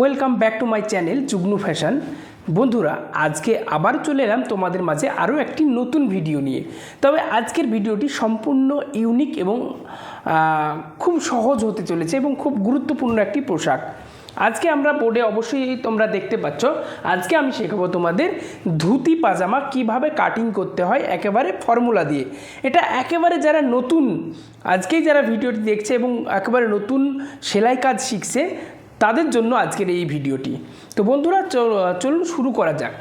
Welcome back to my channel Jugnu fashion বন্ধুরা, আজকে আবার চলে এলাম তোমাদের মাঝে আরও একটি নতুন ভিডিও নিয়ে। তবে আজকের ভিডিওটি সম্পূর্ণ ইউনিক এবং খুব সহজ হতে চলেছে এবং খুব গুরুত্বপূর্ণ একটি পোশাক। আজকে আমরা বোর্ডে অবশ্যই তোমরা দেখতে পাচ্ছ, আজকে আমি শেখাবো তোমাদের ধুতি, পাজামা কীভাবে কাটিং করতে হয়, একেবারে ফর্মুলা দিয়ে। এটা একেবারে যারা নতুন, আজকেই যারা ভিডিওটি দেখছে এবং একেবারে নতুন সেলাই কাজ শিখছে তাদের জন্য আজকের এই ভিডিওটি। তো বন্ধুরা, চল- চলুন শুরু করা যাক।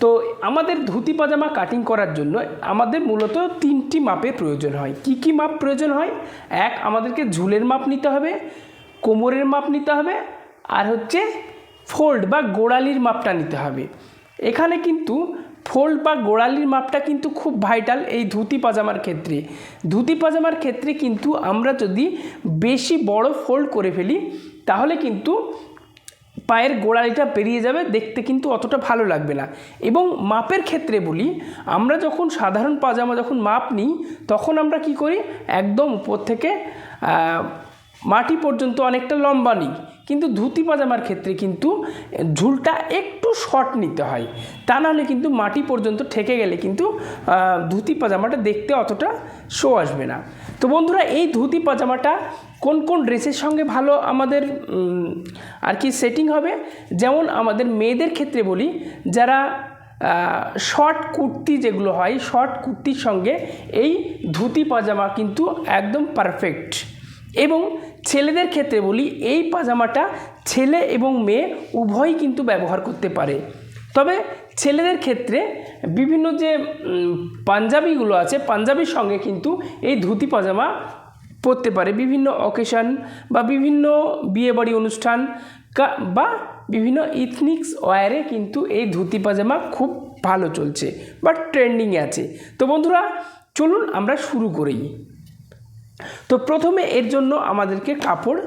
তো আমাদের ধুতি পাজামা কাটিং করার জন্য আমাদের মূলত তিনটি মাপের প্রয়োজন হয়। কি কি মাপ প্রয়োজন হয়? এক, আমাদেরকে ঝুলের মাপ নিতে হবে, কোমরের মাপ নিতে হবে, আর হচ্ছে ফোল্ড বা গোড়ালির মাপটা নিতে হবে। এখানে কিন্তু ফোল্ড বা গোড়ালির মাপটা কিন্তু খুব ভাইটাল এই ধুতি পাজামার ক্ষেত্রে। ধুতি পাজামার ক্ষেত্রে কিন্তু আমরা যদি বেশি বড় ফোল্ড করে ফেলি তাহলে কিন্তু পায়ের গোড়ালিটা বেরিয়ে যাবে, দেখতে কিন্তু অতটা ভালো লাগবে না। এবং মাপের ক্ষেত্রে বলি, আমরা যখন সাধারণ পাজামা যখন মাপ নিই, তখন আমরা কি করি, একদম উপর থেকে মাটি পর্যন্ত অনেকটা লম্বা নিই। কিন্তু ধুতি পাজামার ক্ষেত্রে কিন্তু ঝুলটা একটু শর্ট নিতে হয়। তা নাহলে কিন্তু মাটি পর্যন্ত ঠেকে গেলে কিন্তু ধুতি পাজামাটা দেখতে অতটা শো আসবে না। তো বন্ধুরা, এই ধুতি পাজামাটা কোন কোন ড্রেসের সঙ্গে ভালো আমাদের আর কি সেটিং হবে? যেমন আমাদের মেয়েদের ক্ষেত্রে বলি, যারা শর্ট কুর্তি যেগুলো হয় শর্ট কুর্তির সঙ্গে এই ধুতি পাজামা কিন্তু একদম পারফেক্ট এবং ছেলেদের ক্ষেত্রে বলি, এই পাজামাটা ছেলে এবং মেয়ে উভয়ই কিন্তু ব্যবহার করতে পারে। তবে ছেলেদের ক্ষেত্রে বিভিন্ন যে পাঞ্জাবিগুলো আছে, পাঞ্জাবির সঙ্গে কিন্তু এই ধুতি পাজামা পরতে পারে। বিভিন্ন অকেশন বা বিভিন্ন বিয়েবাড়ি অনুষ্ঠান বা বিভিন্ন ইথনিক্স ওয়ারে কিন্তু এই ধুতি পাজামা খুব ভালো চলছে বা ট্রেন্ডিংয়ে আছে। তো বন্ধুরা, চলুন আমরা শুরু করি। তো প্রথমে এর জন্য আমাদেরকে কাপড়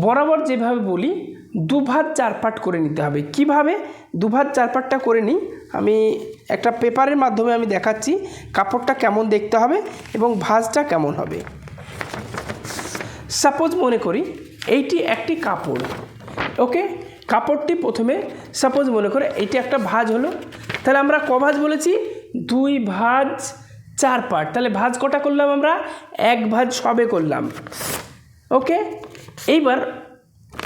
বরাবর যেভাবে বলি দুভাত চার পাট করে নিতে হবে। কীভাবে? দুভাত চার পাটটা করে নিই। আমি একটা পেপারের মাধ্যমে আমি দেখাচ্ছি কাপড়টা কেমন দেখতে হবে এবং ভাঁজটা কেমন হবে। সাপোজ মনে করি এইটি একটি কাপড়, ওকে? কাপড়টি প্রথমে সাপোজ মনে করে এইটি একটা ভাজ হলো, তাহলে আমরা ক ভাজ বলেছি? দুই ভাজ, চার পার্ট তাহলে ভাজ কটা করলাম আমরা? এক ভাজ সবে করলাম, ওকে? এইবার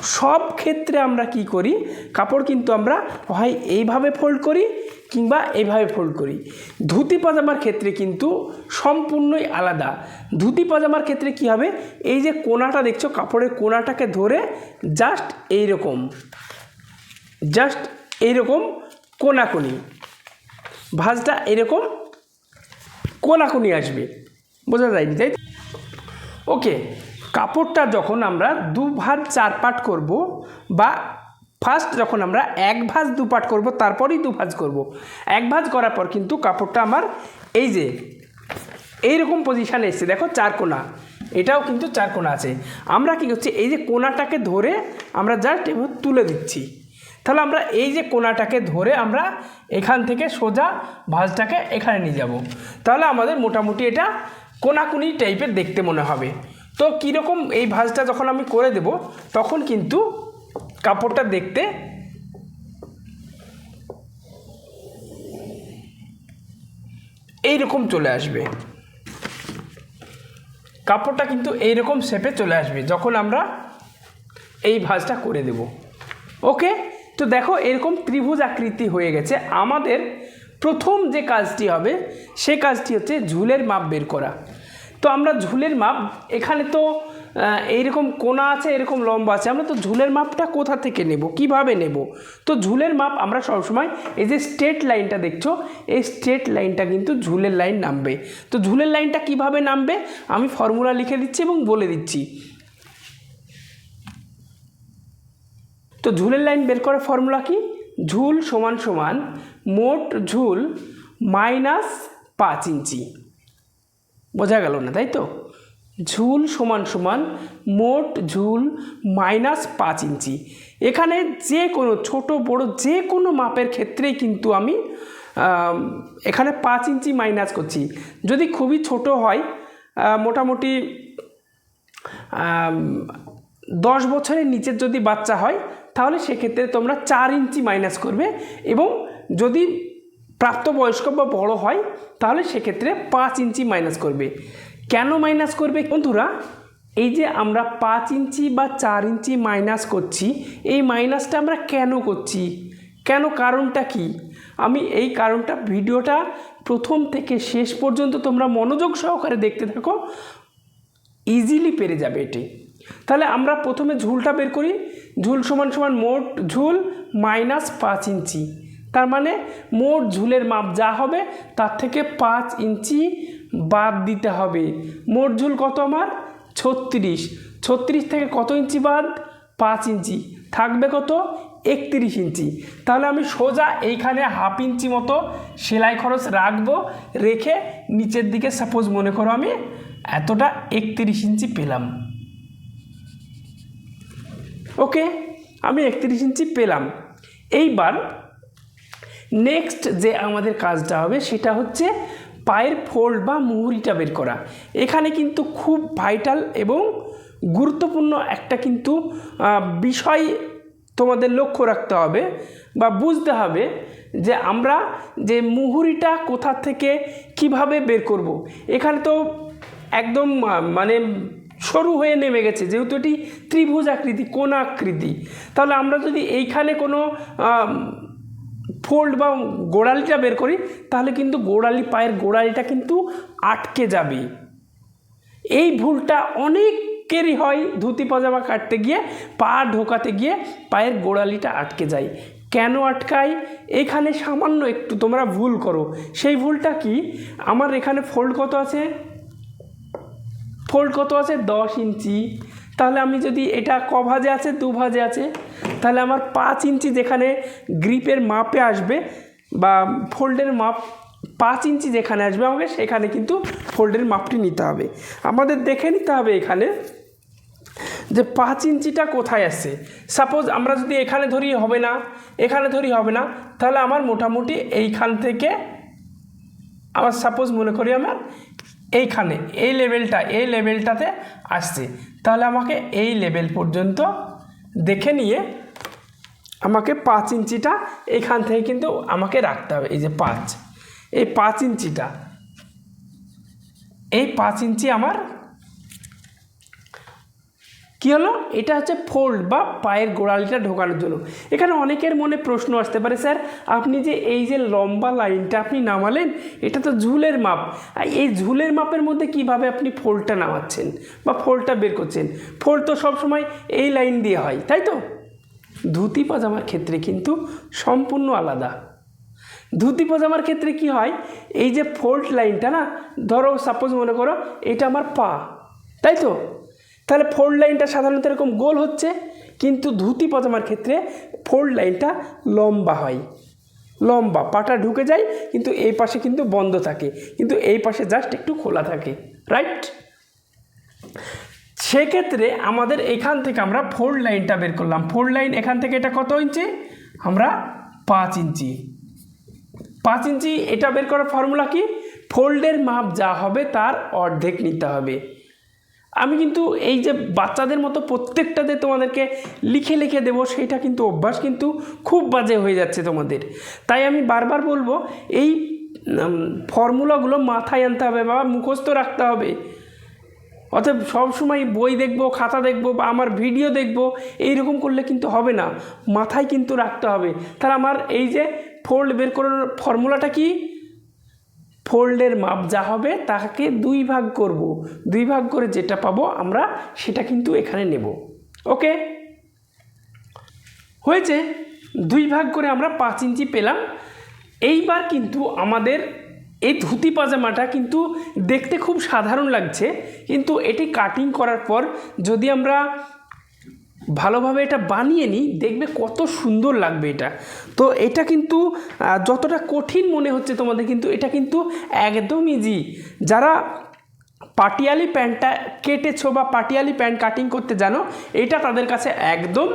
সব ক্ষেত্রে আমরা কি করি? কাপড় কিন্তু আমরা হয় এইভাবে ফোল্ড করি কিংবা এইভাবে ফোল্ড করি। ধুতি পাজামার ক্ষেত্রে কিন্তু সম্পূর্ণই আলাদা। ধুতি পাজামার ক্ষেত্রে কি হবে? এই যে কোনাটা দেখছ, কাপড়ের কোনাটাকে ধরে জাস্ট এই রকম জাস্ট এইরকম কোনাকুনি। ভাঁজটা এরকম কোনাকুনি আসবে। বোঝা যায়নি, তাই? ওকে কাপড়টা যখন আমরা দু ভাঁজ চার পাট করব বা ফার্স্ট যখন আমরা এক ভাঁজ দু পাট করব, তারপরেই দু ভাঁজ করব। এক ভাঁজ করার পর কিন্তু কাপড়টা আমার এই যে, এইরকম পজিশানে এসছে। দেখো, চার কোনা। এটাও কিন্তু চার কোনা আছে। আমরা কি করছি, এই যে কোনাটাকে ধরে আমরা জাস্ট এভাবে তুলে দিচ্ছি। তাহলে আমরা এই যে কোনাটাকে ধরে আমরা এখান থেকে সোজা ভাঁজটাকে এখানে নিয়ে যাব। তাহলে আমাদের মোটামুটি এটা কোনাকুনি টাইপের দেখতে মনে হবে। তো কীরকম এই ভাঁজটা যখন আমি করে দেব, তখন কিন্তু কাপড়টা দেখতে এইরকম চলে আসবে। কাপড়টা কিন্তু এইরকম শেপে চলে আসবে যখন আমরা এই ভাঁজটা করে দেব। ওকে? তো দেখো এরকম ত্রিভুজ আকৃতি হয়ে গেছে। আমাদের প্রথম যে কাজটি হবে, সে কাজটি হচ্ছে ঝুলের মাপ বের করা। তো আমরা ঝুলের মাপ, এখানে তো এইরকম কোনা আছে, এরকম লম্বা আছে, আমরা তো ঝুলের মাপটা কোথা থেকে নেব, কীভাবে নেব? তো ঝুলের মাপ আমরা সবসময় এই যে স্ট্রেট লাইনটা দেখছ, এই স্ট্রেট লাইনটা কিন্তু ঝুলের লাইন নামবে। তো ঝুলের লাইনটা কীভাবে নামবে? আমি ফর্মুলা লিখে দিচ্ছি এবং বলে দিচ্ছি। তো ঝুলের লাইন বের করার ফর্মুলা কি? ঝুল সমান সমান মোট ঝুল মাইনাস পাঁচ ইঞ্চি। বোঝা গেল না, তাই তো? ঝুল সমান সমান মোট ঝুল মাইনাস পাঁচ ইঞ্চি। এখানে যে কোনো, ছোট, বড় যে কোনো মাপের ক্ষেত্রেই কিন্তু আমি এখানে পাঁচ ইঞ্চি মাইনাস করছি। যদি খুবই ছোট হয় মোটামুটি দশ বছরের নিচের যদি বাচ্চা হয়, তাহলে সেক্ষেত্রে তোমরা চার ইঞ্চি মাইনাস করবে এবং যদি প্রাপ্তবয়স্ক বা বড় হয়, তাহলে সেক্ষেত্রে পাঁচ ইঞ্চি মাইনাস করবে। কেন মাইনাস করবে? বন্ধুরা, এই যে আমরা পাঁচ ইঞ্চি বা চার ইঞ্চি মাইনাস করছি, এই মাইনাসটা আমরা কেন করছি? কেন কারণটা কি? আমি এই কারণটা ভিডিওটা প্রথম থেকে শেষ পর্যন্ত তোমরা মনোযোগ সহকারে দেখতে থাকো ইজিলি পেরে যাবে এটি। তাহলে আমরা প্রথমে ঝুলটা বের করি, ঝুল সমান সমান মোট ঝুল মাইনাস পাঁচ ইঞ্চি। তার মানে মোট ঝুলের মাপ যা হবে তার থেকে পাঁচ ইঞ্চি বাদ দিতে হবে। মোট ঝুল কত আমার? ছত্রিশ। ছত্রিশ থেকে কত ইঞ্চি বাদ? পাঁচ ইঞ্চি। থাকবে কত? একত্রিশ ইঞ্চি। তাহলে আমি সোজা এইখানে হাফ ইঞ্চি মতো সেলাই খরচ রাখব। রেখে নিচের দিকে সাপোজ মনে করো আমি এতটা একত্রিশ ইঞ্চি পেলাম। ওকে আমি একত্রিশ ইঞ্চি পেলাম। এইবার নেক্সট যে আমাদের কাজটা হবে সেটা হচ্ছে পায়ের ফোল্ড বা মুহুরিটা বের করা এখানে কিন্তু খুব ভাইটাল এবং গুরুত্বপূর্ণ একটা কিন্তু বিষয় তোমাদের লক্ষ্য রাখতে হবে বা বুঝতে হবে যে আমরা যে মুহুরিটা কোথা থেকে কীভাবে বের করব। এখানে তো একদম মানে সরু হয়ে নেমে গেছে, যেহেতু এটি ত্রিভুজ আকৃতি কোন আকৃতি তাহলে আমরা যদি এইখানে কোনো ফোল্ড বা গোড়ালিটা বের করি, তাহলে কিন্তু গোড়ালি পায়ের গোড়ালিটা কিন্তু আটকে যাবে। এই ভুলটা অনেকেরই হয় ধুতি, পাজামা কাটতে গিয়ে, পা ঢোকাতে গিয়ে পায়ের গোড়ালিটা আটকে যায়। কেন আটকায়? এখানে সামান্য একটু তোমরা ভুল করো। সেই ভুলটা কি? আমার এখানে ফোল্ড কত আছে? ফোল্ড কত আছে? দশ ইঞ্চি। তাহলে আমি যদি এটা ক ভাজে আছে, দু ভাজে আছে, তাহলে আমার পাঁচ ইঞ্চি যেখানে গ্রিপের মাপে আসবে বা ফোল্ডের মাপ পাঁচ ইঞ্চি যেখানে আসবে আমাকে, সেখানে কিন্তু ফোল্ডের মাপটি নিতে হবে। আমাদের দেখে নিতে হবে এখানে যে পাঁচ ইঞ্চিটা কোথায় আসছে সাপোজ আমরা যদি এখানে ধরি, হবে না, এখানে ধরি, হবে না, তাহলে আমার মোটামুটি এইখান থেকে আমার সাপোজ মনে করি আমার এইখানে, এই লেভেলটা, এই লেভেলটাতে আসছে। তাহলে আমাকে এই লেভেল পর্যন্ত দেখে নিয়ে আমাকে পাঁচ ইঞ্চিটা এখান থেকে কিন্তু আমাকে রাখতে হবে, এই যে পাঁচ। এই পাঁচ ইঞ্চিটা, এই পাঁচ ইঞ্চি আমার কি হলো? এটা হচ্ছে ফোল্ড বা পায়ের গোড়ালিটা ঢোকানোর জন্য। এখানে অনেকের মনে প্রশ্ন আসতে পারে, স্যার, আপনি যে এই যে লম্বা লাইনটা আপনি নামালেন, এটা তো ঝুলের মাপ। এই ঝুলের মাপের মধ্যে কীভাবে আপনি ফোল্ডটা নামাচ্ছেন বা ফোল্ডটা বের করছেন? ফোল্ড তো সবসময় এই লাইন দিয়ে হয়, তাই তো? ধুতি পাজামার ক্ষেত্রে কিন্তু সম্পূর্ণ আলাদা। ধুতি পাজামার ক্ষেত্রে কি হয়? এই যে ফোল্ড লাইনটা না, ধরো সাপোজ মনে করো, এটা আমার পা, তাই তো? তাহলে ফোল্ড লাইনটা সাধারণত এরকম গোল হচ্ছে, কিন্তু ধুতি পাজামার ক্ষেত্রে ফোল্ড লাইনটা লম্বা হয়। লম্বা, পাটা ঢুকে যায়, কিন্তু এই পাশে কিন্তু বন্ধ থাকে, কিন্তু এই পাশে জাস্ট একটু খোলা থাকে রাইট সেক্ষেত্রে আমাদের এখান থেকে আমরা ফোল্ড লাইনটা বের করলাম। ফোল্ড লাইন এখান থেকে এটা কত ইঞ্চি? আমরা পাঁচ ইঞ্চি। পাঁচ ইঞ্চি এটা বের করার ফর্মুলা কি? ফোল্ডের মাপ যা হবে তার অর্ধেক নিতে হবে। আমি কিন্তু এই যে বাচ্চাদের মতো প্রত্যেকটাতে তোমাদেরকে লিখে লিখে দেবো, সেইটা কিন্তু অভ্যাস কিন্তু খুব বাজে হয়ে যাচ্ছে তোমাদের। তাই আমি বারবার বলব, এই ফর্মুলাগুলো মাথায় আনতে হবে বা মুখস্থ রাখতে হবে। অতএব সবসময় বই দেখব, খাতা দেখব, বা আমার ভিডিও দেখব, এইরকম করলে কিন্তু হবে না। মাথায় কিন্তু রাখতে হবে। তাহলে আমার এই যে ফোল্ড বের করার ফর্মুলাটা কি? ফোল্ডের মাপ যা হবে তাকে দুই ভাগ করব। দুই ভাগ করে যেটা পাবো আমরা সেটা কিন্তু এখানে নেব। ওকে? হয়েছে। দুই ভাগ করে আমরা পাঁচ ইঞ্চি পেলাম। এইবার কিন্তু আমাদের এই ধুতি পাজামাটা কিন্তু দেখতে খুব সাধারণ লাগছে। কিন্তু এটি কাটিং করার পর যদি আমরা ভালোভাবে এটা বানিয়ে নিই, দেখবে কত সুন্দর লাগবে এটা। তো এটা কিন্তু যতটা কঠিন মনে হচ্ছে তোমাদের কিন্তু এটা কিন্তু একদম ইজি যারা পাটিয়ালি প্যান্টটা কেটেছো বা পাটিয়ালি প্যান্ট কাটিং করতে জানো, এটা তাদের কাছে একদম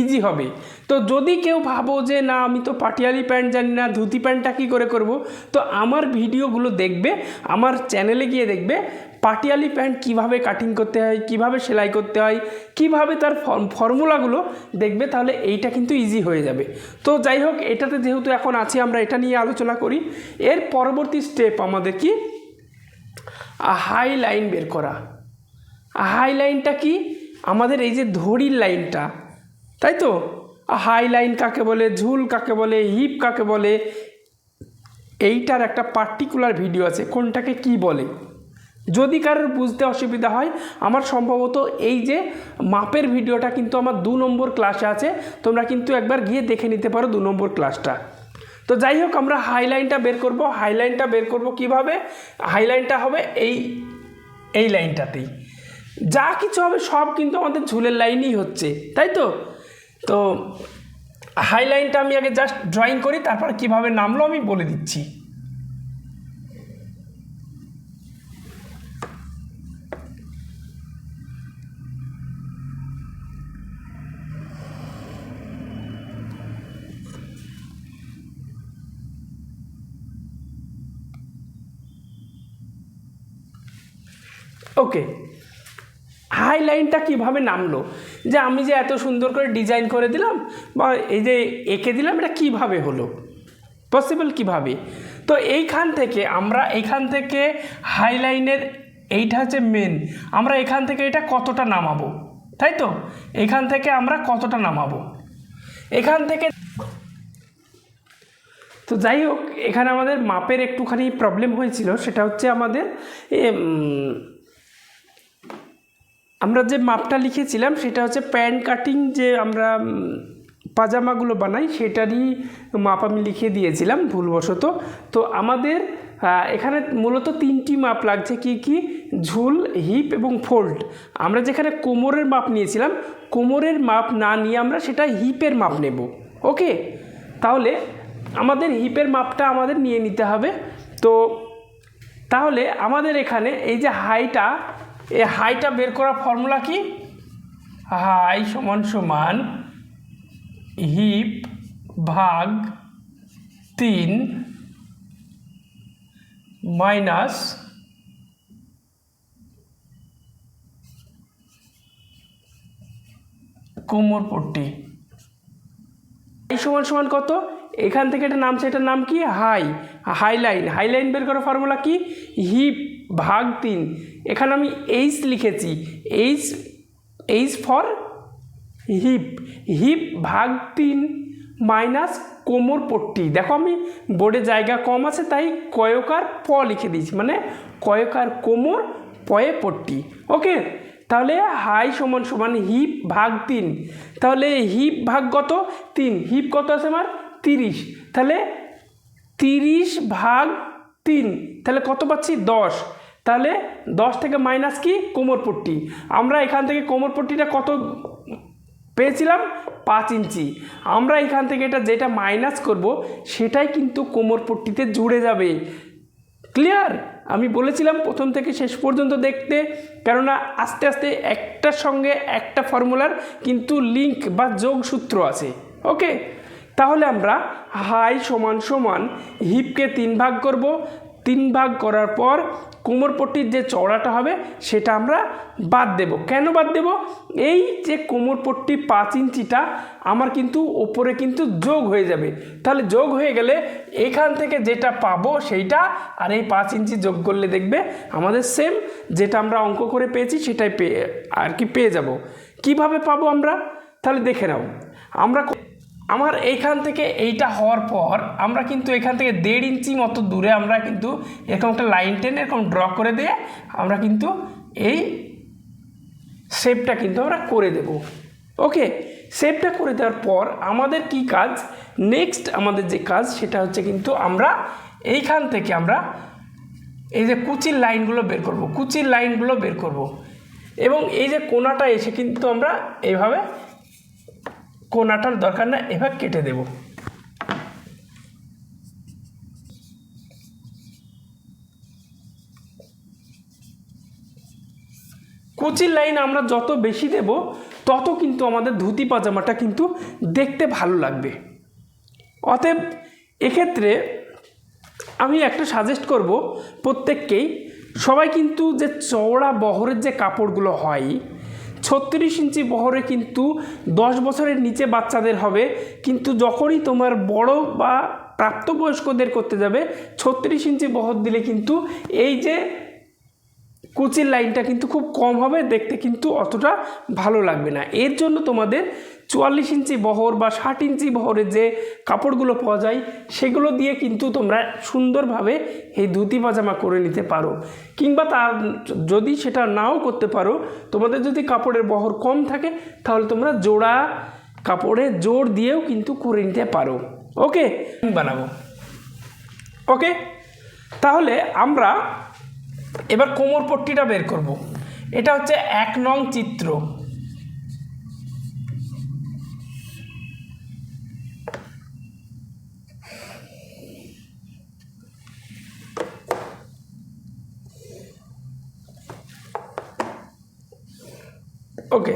ইজি হবে। তো যদি কেউ ভাবো যে, না, আমি তো পাটিয়ালি প্যান্ট জানি না, ধুতি প্যান্টটা কী করে করব? তো আমার ভিডিওগুলো দেখবে, আমার চ্যানেলে গিয়ে দেখবে পাটিয়ালি প্যান্ট কীভাবে কাটিং করতে হয়, কীভাবে সেলাই করতে হয়, কীভাবে তার ফর্মুলাগুলো দেখবে, তাহলে এইটা কিন্তু ইজি হয়ে যাবে। তো যাই হোক, এটাতে যেহেতু এখন আছি, আমরা এটা নিয়ে আলোচনা করি। এর পরবর্তী স্টেপ আমাদের কি? হাই লাইন বের করা। হাই লাইনটা কি? আমাদের এই যে ধড়ির লাইনটা তাই তো? হাই লাইন কাকে বলে? ঝুল কাকে বলে? হিপ কাকে বলে? এইটার একটা পার্টিকুলার ভিডিও আছে, কোনটাকে কি বলে? যদি কারোর বুঝতে অসুবিধা হয়, আমার সম্ভবত এই যে মাপের ভিডিওটা কিন্তু আমার দু নম্বর ক্লাসে আছে, তোমরা কিন্তু একবার গিয়ে দেখে নিতে পারো দু নম্বর ক্লাসটা তো যাই হোক, আমরা হাইলাইনটা বের করব। হাইলাইনটা বের করব কীভাবে? হাইলাইনটা হবে এই এই লাইনটাতেই যা কিছু হবে সব কিন্তু আমাদের ঝুলের লাইনই হচ্ছে, তাই তো? তো হাইলাইনটা আমি আগে জাস্ট ড্রয়িং করি, তারপর কীভাবে নামলো আমি বলে দিচ্ছি ওকে হাই লাইনটা কীভাবে নামলো? যে আমি যে এত সুন্দর করে ডিজাইন করে দিলাম বা এই যে এঁকে দিলাম, এটা কীভাবে হলো? পসিবল কীভাবে? তো এইখান থেকে আমরা এখান থেকে হাইলাইনের এইটা হচ্ছে মেন আমরা এখান থেকে এটা কতটা নামাবো? তাই তো? এখান থেকে আমরা কতটা নামাবো? এখান থেকে তো যাই হোক, এখানে আমাদের মাপের একটুখানি প্রবলেম হয়েছিল। সেটা হচ্ছে আমাদের আমরা যে মাপটা লিখেছিলাম সেটা হচ্ছে প্যান্ট কাটিং যে আমরা পাজামাগুলো বানাই সেটারই মাপ আমি লিখে দিয়েছিলাম ভুলবশত। তো আমাদের এখানে মূলত তিনটি মাপ লাগছে কি কি? ঝুল, হিপ এবং ফোল্ড। আমরা যেখানে কোমরের মাপ নিয়েছিলাম, কোমরের মাপ না নিয়ে আমরা সেটা হিপের মাপ নেব। ওকে? তাহলে আমাদের হিপের মাপটা আমাদের নিয়ে নিতে হবে। তো তাহলে আমাদের এখানে এই যে হাইটা এই হাইটা বের করার ফর্মুলা কি? হাই সমান সমান হিপ ভাগ তিন মাইনাস কোমর পট্টি। হাই সমান সমান কত? এখান থেকে এটা নামছে, এটার নাম কি? হাই। হাইলাইন। হাইলাইন বের করার ফর্মুলা কি? হিপ ভাগ তিন। এখানে আমি এইচ লিখেছি H H for hip hip ভাগ তিন মাইনাস কোমর পট্টি। দেখো আমি বোর্ডে জায়গা কম আছে, তাই কয়কার প লিখে দিয়েছি মানে কয়কার কোমর পয়ে পট্টি। ওকে তাহলে হাই সমান সমান হিপ ভাগ তিন। তাহলে হিপ ভাগ কত? তিন। হিপ কত আছে আমার? তিরিশ। তাহলে তিরিশ ভাগ তিন। তাহলে কত পাচ্ছি? দশ। তাহলে দশ থেকে মাইনাস কি? কোমরপট্টি আমরা এখান থেকে কোমরপট্টিটা কত পেয়েছিলাম? পাঁচ ইঞ্চি। আমরা এখান থেকে এটা যেটা মাইনাস করব, সেটাই কিন্তু কোমরপট্টিতে জুড়ে যাবে। ক্লিয়ার? আমি বলেছিলাম প্রথম থেকে শেষ পর্যন্ত দেখতে, কেননা আস্তে আস্তে একটার সঙ্গে একটা ফর্মুলার কিন্তু লিঙ্ক বা যোগসূত্র আছে। ওকে তাহলে আমরা হাই সমান সমান হিপকে তিন ভাগ করব তিন ভাগ করার পর কোমরপট্টির যে চওড়াটা হবে, সেটা আমরা বাদ দেব। কেন বাদ দেব? এই যে কোমরপট্টি পাঁচ ইঞ্চিটা, আমার কিন্তু ওপরে কিন্তু যোগ হয়ে যাবে। তাহলে যোগ হয়ে গেলে এখান থেকে যেটা পাবো সেইটা, আর এই পাঁচ ইঞ্চি যোগ করলে দেখবে আমাদের সেম যেটা আমরা অঙ্ক করে পেয়েছি, সেটাই পেয়ে আর কি পেয়ে যাব। কীভাবে পাবো আমরা? তাহলে দেখে নাও। আমরা আমার এইখান থেকে এইটা হওয়ার পর আমরা কিন্তু এখান থেকে দেড় ইঞ্চি মতো দূরে আমরা কিন্তু এরকম একটা লাইন টেনে এরকম ড্র করে দিয়ে আমরা কিন্তু এই শেপটা কিন্তু আমরা করে দেব। ওকে, শেপটা করে দেওয়ার পর আমাদের কি কাজ? নেক্সট আমাদের যে কাজ সেটা হচ্ছে কিন্তু আমরা এইখান থেকে আমরা এই যে কুচির লাইনগুলো বের করব, কুচির লাইনগুলো বের করব। এবং এই যে কোনাটা এসে কিন্তু আমরা এইভাবে কোনাটার দরকার না এভাবে কেটে দেব। কুচির লাইন আমরা যত বেশি দেব, তত কিন্তু আমাদের ধুতি পাজামাটা কিন্তু দেখতে ভালো লাগবে। অতএব এক্ষেত্রে আমি একটা সাজেস্ট করব প্রত্যেককেই। সবাই কিন্তু যে চওড়া বহরের যে কাপড়গুলো হয় ছত্রিশ ইঞ্চি বহরে কিন্তু দশ বছরের নিচে বাচ্চাদের হবে। কিন্তু যখনই তোমার বড় বা প্রাপ্তবয়স্কদের করতে যাবে, ছত্রিশ ইঞ্চি বহর দিলে কিন্তু এই যে কুচির লাইনটা কিন্তু খুব কম হবে, দেখতে কিন্তু অতটা ভালো লাগবে না। এর জন্য তোমাদের চুয়াল্লিশ ইঞ্চি বহর বা ষাট ইঞ্চি বহরের যে কাপড়গুলো পাওয়া যায়, সেগুলো দিয়ে কিন্তু তোমরা সুন্দরভাবে এই ধুতি পাজামা করে নিতে পারো। কিংবা তার যদি সেটা নাও করতে পারো, তোমাদের যদি কাপড়ের বহর কম থাকে, তাহলে তোমরা জোড়া কাপড়ে জোর দিয়েও কিন্তু করে নিতে পারো। ওকে? বানাবো। ওকে? তাহলে আমরা এবার কোমর পট্টিটা বের করব। এটা হচ্ছে এক নং চিত্র ওকে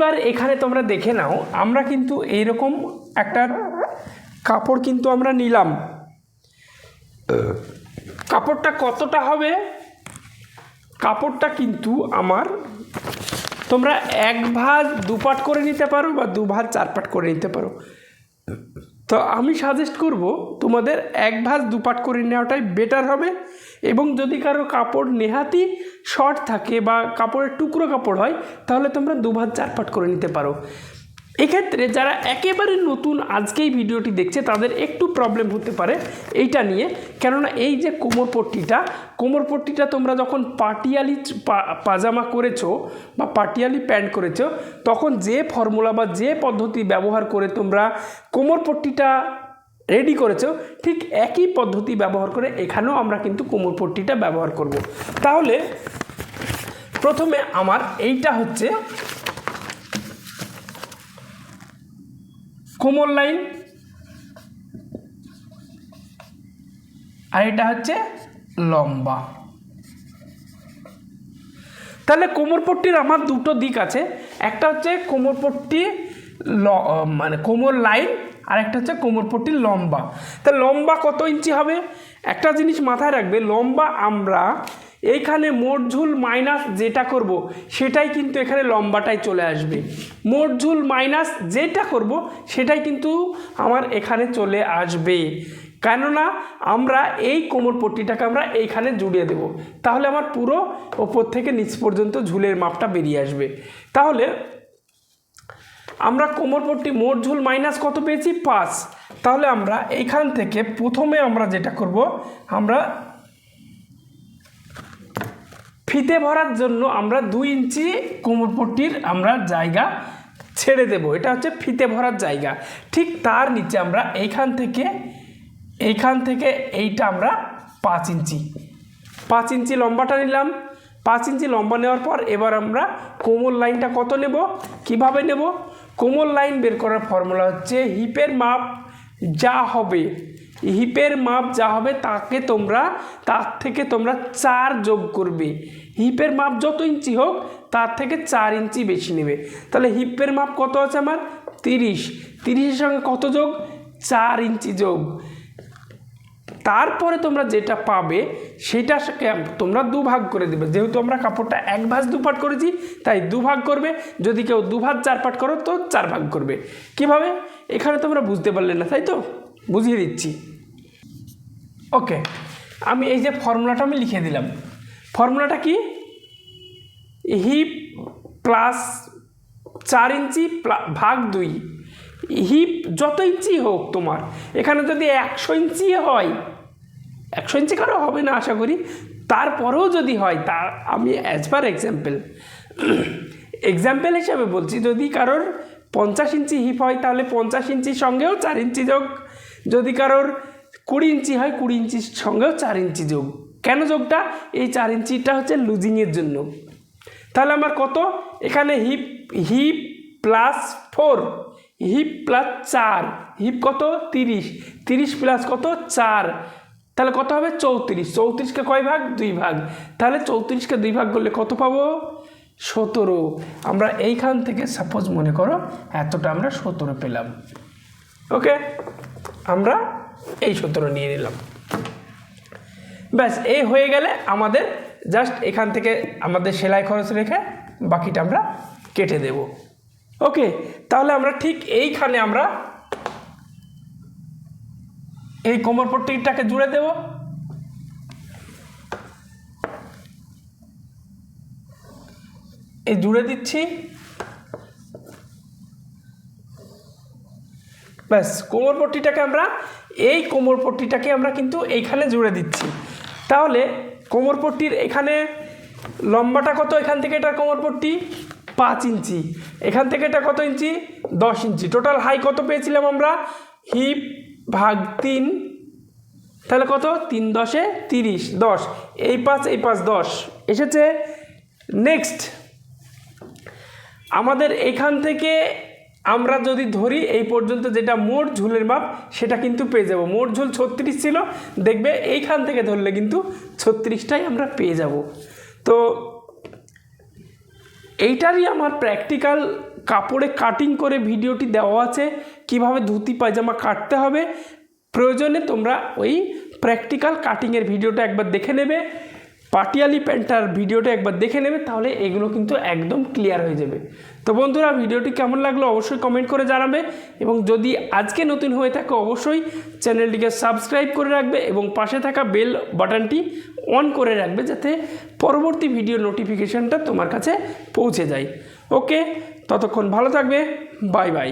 এইবার এখানে তোমরা দেখে নাও, আমরা কিন্তু এইরকম একটা কাপড় কিন্তু আমরা নিলাম। কাপড়টা কতটা হবে? কাপড়টা কিন্তু আমার তোমরা এক ভাঁজ দুপাট করে নিতে পারো বা দু ভাঁজ চার পাট করে নিতে পারো। তো আমি সাজেস্ট করব তোমাদের এক ভাঁজ দুপাট করে নেওয়াটাই বেটার হবে এবং যদি কারও কাপড় নেহাতি শর্ট থাকে বা কাপড়ের টুকরো কাপড় হয়, তাহলে তোমরা দুভাজ চারপাট চার পাট করে নিতে পারো। এক্ষেত্রে যারা একেবারে নতুন আজকেই ভিডিওটি দেখছে, তাদের একটু প্রবলেম হতে পারে এইটা নিয়ে। কেননা এই যে কোমর পট্টিটা কোমর পট্টিটা তোমরা যখন পাটিয়ালি পাজামা করেছ বা পাটিয়ালি প্যান্ট করেছ, তখন যে ফর্মুলা বা যে পদ্ধতি ব্যবহার করে তোমরা কোমর পট্টিটা রেডি করেছ, ঠিক একই পদ্ধতি ব্যবহার করে এখানেও আমরা কিন্তু কোমর পট্টিটা ব্যবহার করব। তাহলে প্রথমে আমার এইটা হচ্ছে কোমর লাইন। আর এটা হচ্ছে লম্বা। তাহলে কোমরপট্টির আমার দুটো দিক আছে। একটা হচ্ছে কোমরপট্টি ল- মানে কোমর লাইন, আর একটা হচ্ছে কোমরপট্টি লম্বা। তা লম্বা কত ইঞ্চি হবে? একটা জিনিস মাথায় রাখবে, লম্বা আমরা এইখানে মোট ঝুল মাইনাস যেটা করব, সেটাই কিন্তু এখানে লম্বাটাই চলে আসবে। মোট ঝুল মাইনাস যেটা করব, সেটাই কিন্তু আমার এখানে চলে আসবে। কেননা আমরা এই কোমর পট্টিটাকে আমরা এইখানে জুড়িয়ে দেব। তাহলে আমার পুরো ওপর থেকে নিচ পর্যন্ত ঝুলের মাপটা বেরিয়ে আসবে। তাহলে আমরা কোমর পট্টি মোট ঝুল মাইনাস কত পেয়েছি? পাঁচ। তাহলে আমরা এইখান থেকে প্রথমে আমরা যেটা করব, আমরা ফিতে ভরার জন্য আমরা দুই ইঞ্চি কোমরপট্টির আমরা জায়গা ছেড়ে দেব। এটা হচ্ছে ফিতে ভরার জায়গা। ঠিক তার নিচে আমরা এইখান থেকে এইখান থেকে এইটা আমরা পাঁচ ইঞ্চি পাঁচ ইঞ্চি লম্বাটা নিলাম। পাঁচ ইঞ্চি লম্বা নেওয়ার পর এবার আমরা কোমর লাইনটা কত নেব, কীভাবে নেব? কোমর লাইন বের করার ফর্মুলা হচ্ছে হিপের মাপ যা হবে। হিপের মাপ যা হবে তাকে তোমরা, তার থেকে তোমরা চার যোগ করবে। হিপের মাপ যত ইঞ্চি হোক, তার থেকে চার ইঞ্চি বেশি নেবে। তাহলে হিপের মাপ কত আছে আমার? তিরিশ। তিরিশের সঙ্গে কত যোগ? চার ইঞ্চি যোগ। তারপরে তোমরা যেটা পাবে, সেটা তোমরা দুভাগ করে দেবে। যেহেতু আমরা কাপড়টা এক ভাঁজ দুপাট করেছি, তাই দুভাগ করবে। যদি কেউ দুভাগ চার পাট করো, তো চার ভাগ করবে। কীভাবে? এখানে তোমরা বুঝতে পারলে না, তাই তো? বুঝিয়ে দিচ্ছি। ওকে, আমি এই যে ফর্মুলাটা আমি লিখে দিলাম। ফর্মুলাটা কি? হিপ প্লাস চার ইঞ্চি ভাগ দুই। হিপ যত ইঞ্চি হোক তোমার, এখানে যদি একশো ইঞ্চি হয়, একশো ইঞ্চি কারও হবে না আশা করি। তারপরেও যদি হয়, তা আমি অ্যাজ পার এক্সাম্পল এক্সাম্পল হিসাবে বলছি, যদি কারোর পঞ্চাশ ইঞ্চি হিপ হয়, তাহলে পঞ্চাশ ইঞ্চির সঙ্গেও চার ইঞ্চি যোগ যদি কারোর কুড়ি ইঞ্চি হয়, কুড়ি ইঞ্চির সঙ্গেও চার ইঞ্চি যোগ। কেন যোগটা? এই চার ইঞ্চিটা হচ্ছে লুজিংয়ের জন্য। তাহলে আমার কত? এখানে hip hip plus four hip plus চার হিপ কত? তিরিশ তিরিশ প্লাস কত? চার। তাহলে কত হবে? চৌত্রিশ। চৌত্রিশকে কয় ভাগ? দুই ভাগ। তাহলে চৌত্রিশকে দুই ভাগ করলে কত পাবো? সতেরো। আমরা এইখান থেকে সাপোজ মনে করো, এতটা আমরা সতেরো পেলাম। ওকে আমরা এই সতেরো নিয়ে নিলাম। ব্যাস, এই হয়ে গেলে আমাদের জাস্ট এখান থেকে আমাদের সেলাই খরচ রেখে বাকিটা আমরা কেটে দেব। ওকে তাহলে আমরা ঠিক এইখানে আমরা এই কোমর পট্টিটাকে জুড়ে দেব। এই জুড়ে দিচ্ছি। ব্যাস, কোমর পট্টিটাকে আমরা, এই কোমর পট্টিটাকে আমরা কিন্তু এইখানে জুড়ে দিচ্ছি। তাহলে কোমর পট্টির এখানে লম্বাটা কত? এখান থেকে এটা কোমর পট্টি পাঁচ ইঞ্চি। এখান থেকে এটা কত ইঞ্চি? দশ ইঞ্চি। টোটাল হাই কত পেয়েছিলাম আমরা? হিপ ভাগ তিন, তাহলে কত? তিন দশে তিরিশ, দশ। এই পাঁচ এই পাঁচ, দশ। এসেছে নেক্সট আমাদের এখান থেকে আমরা যদি ধরি, এই পর্যন্ত যেটা মোট ঝুলের মাপ, সেটা কিন্তু পেয়ে যাব। মোট ঝুল ছত্রিশ ছিল। দেখবে এইখান থেকে ধরলে কিন্তু ছত্রিশটাই আমরা পেয়ে যাব। তো এইটারই আমার প্র্যাকটিক্যাল কাপড়ে কাটিং করে ভিডিওটি দেওয়া আছে, কীভাবে ধুতি, পায়জামা কাটতে হবে। প্রয়োজনে তোমরা ওই প্র্যাকটিক্যাল কাটিংয়ের ভিডিওটা একবার দেখে নেবে। পাটিয়ালি প্যান্টার ভিডিওটা একবার দেখে নেবে, তাহলে এগুলো কিন্তু একদম ক্লিয়ার হয়ে যাবে। তো বন্ধুরা, ভিডিওটি কেমন লাগল অবশ্যই কমেন্ট করে জানাবে, এবং যদি আজকে নতুন হয়ে থাকে অবশ্যই চ্যানেলটিকে সাবস্ক্রাইব করে রাখবে এবং পাশে থাকা বেল বাটনটি অন করে রাখবে, যাতে পরবর্তী ভিডিও নোটিফিকেশানটা তোমার কাছে পৌঁছে যায়। ওকে ততক্ষণ ভালো থাকবে বাই বাই